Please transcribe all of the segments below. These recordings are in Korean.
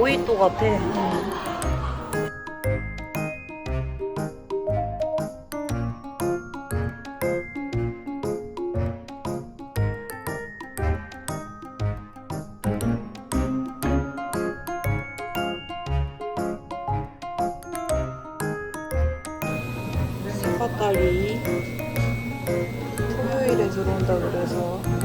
모히또 같아. 스파딸이 토요일에 들어온다 그래서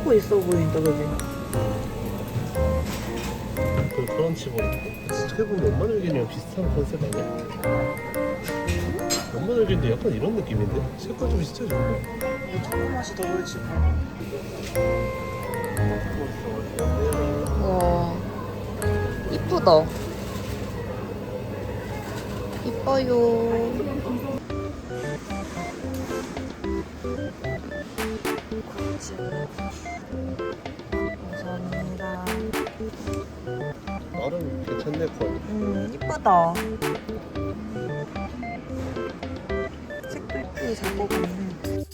초코 있어 보인다 그지? 그 크런치볼 어떻게 보면 들기랑 비슷한 컨셉 아니야? 들기인데 약간 이런 느낌인데? 색깔 좀 진짜 좋네 초코 맛이 더 그렇지 와 이쁘다 이뻐요 감사합니다. 나름 괜찮네 건음 이쁘다. 색도 이쁘게 잘 뽑았네.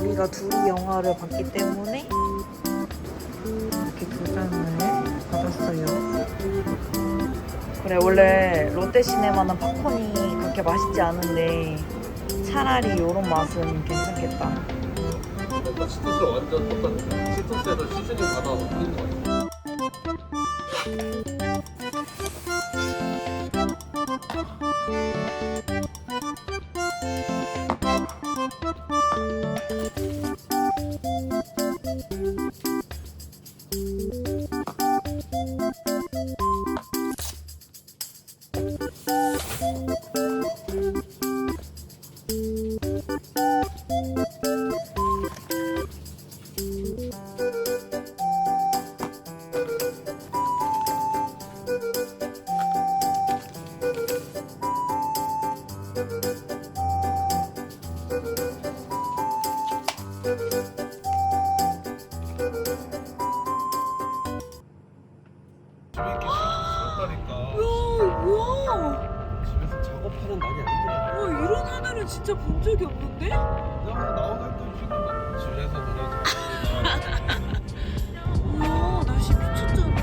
우리가 둘이 영화를 봤기 때문에 이렇게 두 장을 받았어요. 그래 원래 롯데시네마는 팝콘이 그렇게 맛있지 않은데 차라리 이런 맛은 괜찮겠다. 아까 치토스랑 완전 똑같네 치토스에서 시즈닝 받아서 뿌린 거 같아 작업하는 날이 아니더라 와 이런 하늘은 진짜 본 적이 없는데? 내가 나오는 또 피곤해 집에서 노래 우와 날씨 미쳤잖아.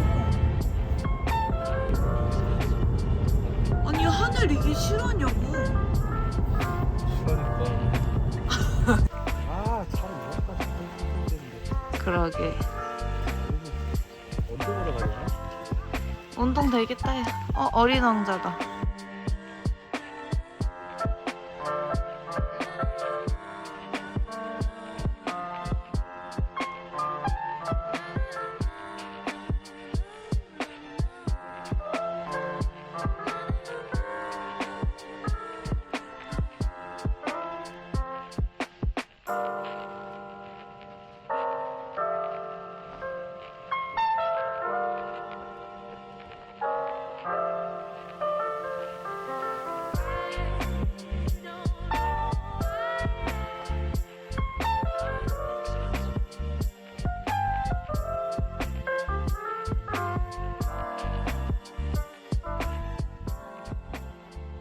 아니 하늘 이게 실화냐고. 싫어하니까. 아참 뭐할까 싶었는데 그러게. 언제 보러 가냐? 운동 되겠다 야. 어 어린 왕자다